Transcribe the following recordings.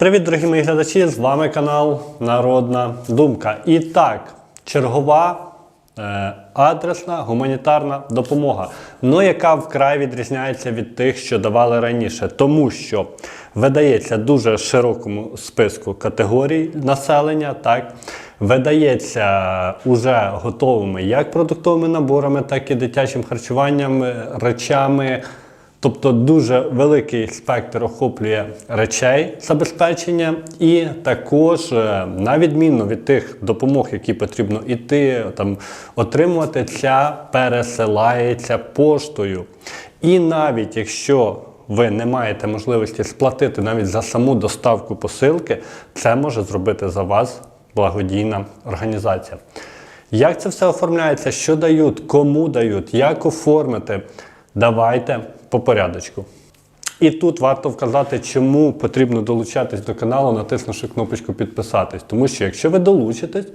Привіт, дорогі мої глядачі! З вами канал Народна Думка. І так, чергова е, адресна гуманітарна допомога, ну яка вкрай відрізняється від тих, що давали раніше, тому що видається дуже широкому списку категорій населення, так видається уже готовими як продуктовими наборами, так і дитячим харчуванням, е, речами. Тобто дуже великий спектр охоплює речей забезпечення, і також, е, на відміну від тих допомог, які потрібно іти, там отримувати, ця пересилається поштою. І навіть якщо ви не маєте можливості сплатити навіть за саму доставку посилки, це може зробити за вас благодійна організація. Як це все оформляється? Що дають, кому дають, як оформити? Давайте по порядочку. І тут варто вказати, чому потрібно долучатись до каналу, натиснувши кнопочку підписатись. Тому що якщо ви долучитесь,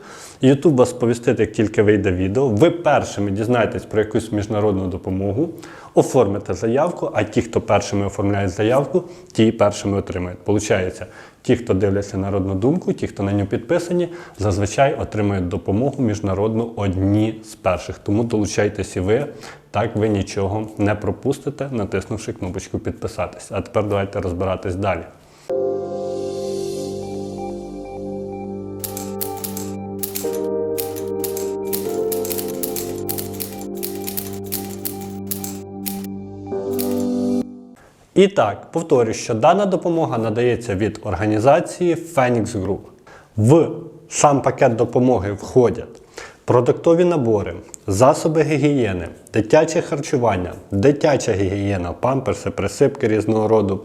YouTube вас сповістить, як тільки вийде відео, ви першими дізнаєтесь про якусь міжнародну допомогу, оформите заявку, а ті, хто першими оформляють заявку, ті першими отримають. Получається, ті, хто дивляться народну думку, ті, хто на нього підписані, зазвичай отримують допомогу міжнародну одні з перших. Тому долучайтесь і ви. Так ви нічого не пропустите, натиснувши кнопочку підписатись. А тепер давайте розбиратись далі. І так, повторюю, що дана допомога надається від організації Phoenix Group. В сам пакет допомоги входять продуктові набори, засоби гігієни, дитяче харчування, дитяча гігієна, памперси, присипки різного роду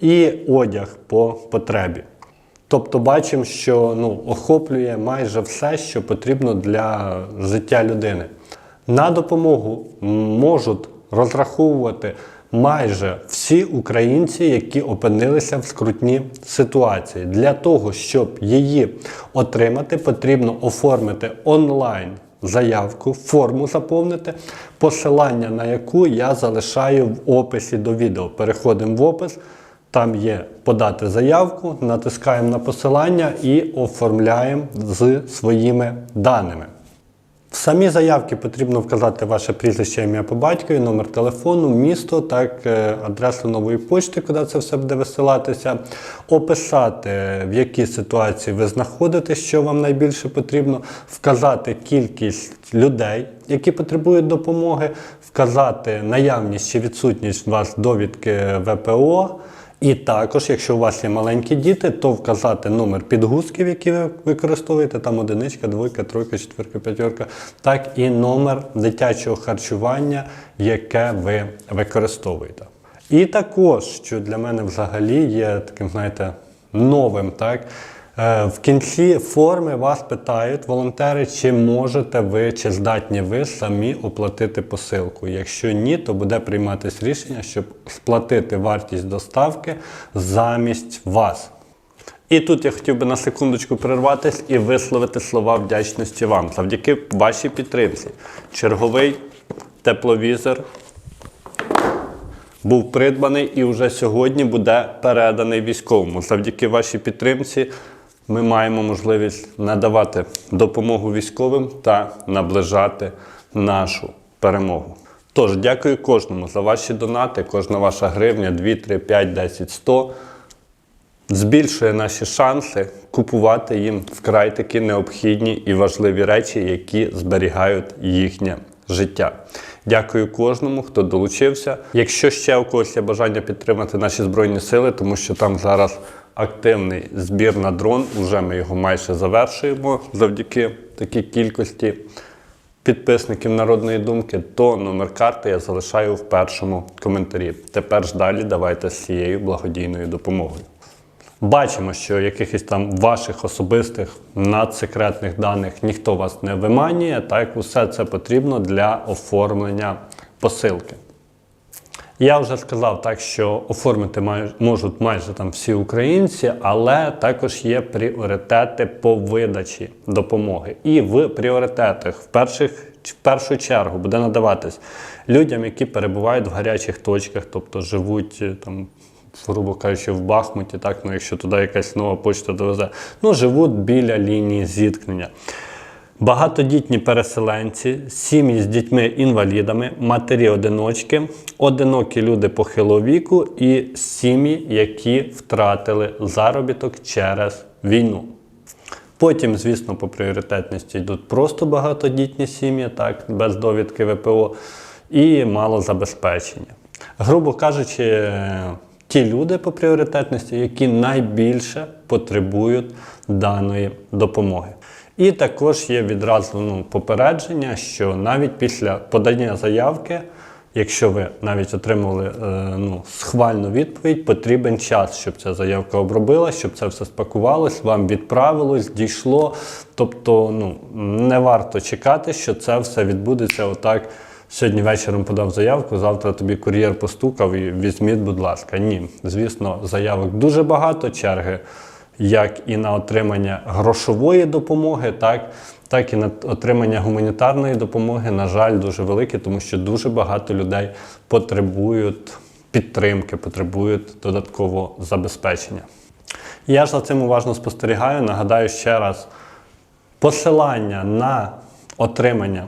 і одяг по потребі. Тобто бачимо, що ну, охоплює майже все, що потрібно для життя людини. На допомогу можуть розраховувати майже всі українці, які опинилися в скрутній ситуації. Для того, щоб її отримати, потрібно оформити онлайн заявку, форму заповнити, посилання на яку я залишаю в описі до відео. Переходимо в опис. Там є подати заявку, натискаємо на посилання і оформляємо з своїми даними. В самій заявці потрібно вказати ваше прізвище, ім'я по батькові, номер телефону, місто, так, е, адресу нової почти, куди це все буде висилатися, описати, в якій ситуації ви знаходитесь, що вам найбільше потрібно, вказати кількість людей, які потребують допомоги, вказати наявність чи відсутність у вас довідки ВПО. І також, якщо у вас є маленькі діти, то вказати номер підгузків, які ви використовуєте, там одиничка, двойка, тройка, четверка, п'ятерка, так і номер дитячого харчування, яке ви використовуєте. І також, що для мене взагалі є таким, знаєте, новим, так. Е, В кінці форми вас питають волонтери, чи можете ви, чи здатні ви самі оплатити посилку. Якщо ні, то буде прийматись рішення, щоб сплатити вартість доставки замість вас. І тут я хотів би на секундочку перерватися і висловити слова вдячності вам завдяки вашій підтримці. Черговий тепловізор був придбаний і вже сьогодні буде переданий військовому. Завдяки вашій підтримці ми маємо можливість надавати допомогу військовим та наближати нашу перемогу. Тож, дякую кожному за ваші донати. Кожна ваша гривня 2, 3, 5, 10, 100 збільшує наші шанси купувати їм вкрай такі необхідні і важливі речі, які зберігають їхнє життя. Дякую кожному, хто долучився. Якщо ще у когось є бажання підтримати наші збройні сили, тому що там зараз активний збір на дрон, вже ми його майже завершуємо завдяки такій кількості підписників народної думки, то номер карти я залишаю в першому коментарі. Тепер ж далі давайте з цією благодійною допомогою. Бачимо, що якихось там ваших особистих надсекретних даних ніхто вас не виманює, так усе це потрібно для оформлення посилки. Я вже сказав так, що оформити можуть майже там всі українці, але також є пріоритети по видачі допомоги. І в пріоритетах в, перших, в першу чергу буде надаватись людям, які перебувають в гарячих точках, тобто живуть е, там грубо кажучи, в Бахмуті, так, ну якщо туди якась нова почта довезе, ну живуть біля лінії зіткнення. Багатодітні переселенці, сім'ї з дітьми-інвалідами, матері-одиночки, одинокі люди похилого віку і сім'ї, які втратили заробіток через війну. Потім, звісно, по пріоритетності йдуть просто багатодітні сім'ї, так, без довідки ВПО, і малозабезпечення. Грубо кажучи, ті люди по пріоритетності, які найбільше потребують даної допомоги. І також є відразу ну, попередження, що навіть після подання заявки, якщо ви навіть отримали е, ну, схвальну відповідь, потрібен час, щоб ця заявка обробилась, щоб це все спакувалось, вам відправилось, дійшло. Тобто ну, не варто чекати, що це все відбудеться отак. Сьогодні вечором подав заявку, завтра тобі кур'єр постукав і візьміть, будь ласка. Ні, звісно, заявок дуже багато, черги як і на отримання грошової допомоги, так, так і на отримання гуманітарної допомоги, на жаль, дуже великі, тому що дуже багато людей потребують підтримки, потребують додаткового забезпечення. Я ж за цим уважно спостерігаю. Нагадаю ще раз, посилання на отримання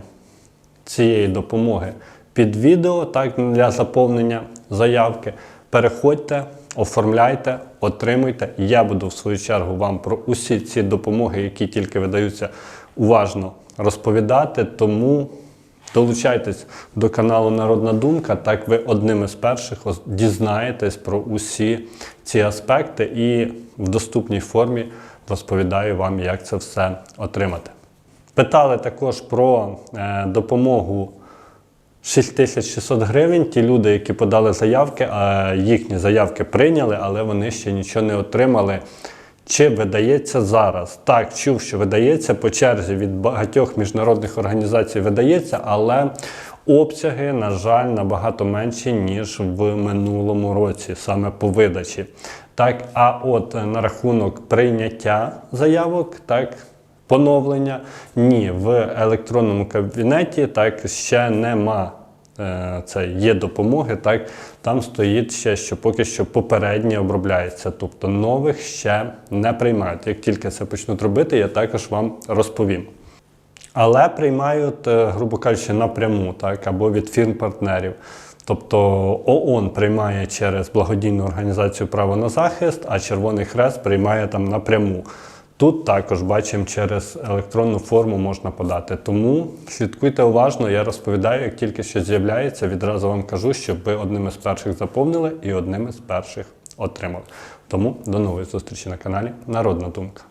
цієї допомоги під відео, так, для заповнення заявки. Переходьте, оформляйте, отримуйте. Я буду в свою чергу вам про усі ці допомоги, які тільки видаються, уважно розповідати. Тому долучайтесь до каналу Народна Думка. Так ви одним із перших дізнаєтесь про усі ці аспекти і в доступній формі розповідаю вам, як це все отримати. Питали також про е, допомогу 6600 гривень. Ті люди, які подали заявки, а їхні заявки прийняли, але вони ще нічого не отримали. Чи видається зараз? Так, чув, що видається по черзі від багатьох міжнародних організацій видається, але обсяги, на жаль, набагато менші, ніж в минулому році, саме по видачі. Так, а от на рахунок прийняття заявок, так, поновлення, ні, в електронному кабінеті так ще нема. е, Це є допомоги, так там стоїть ще, що поки що попереднє обробляється, тобто нових ще не приймають. Як тільки це почнуть робити, я також вам розповім. Але приймають, е, грубо кажучи, напряму, так, або від фірм-партнерів. Тобто ООН приймає через благодійну організацію право на захист, а Червоний Хрест приймає там напряму. Тут також бачимо через електронну форму можна подати. Тому слідкуйте уважно, я розповідаю, як тільки щось з'являється, відразу вам кажу, щоб ви одним із перших заповнили і одним із перших отримали. Тому до нової зустрічі на каналі Народна Думка.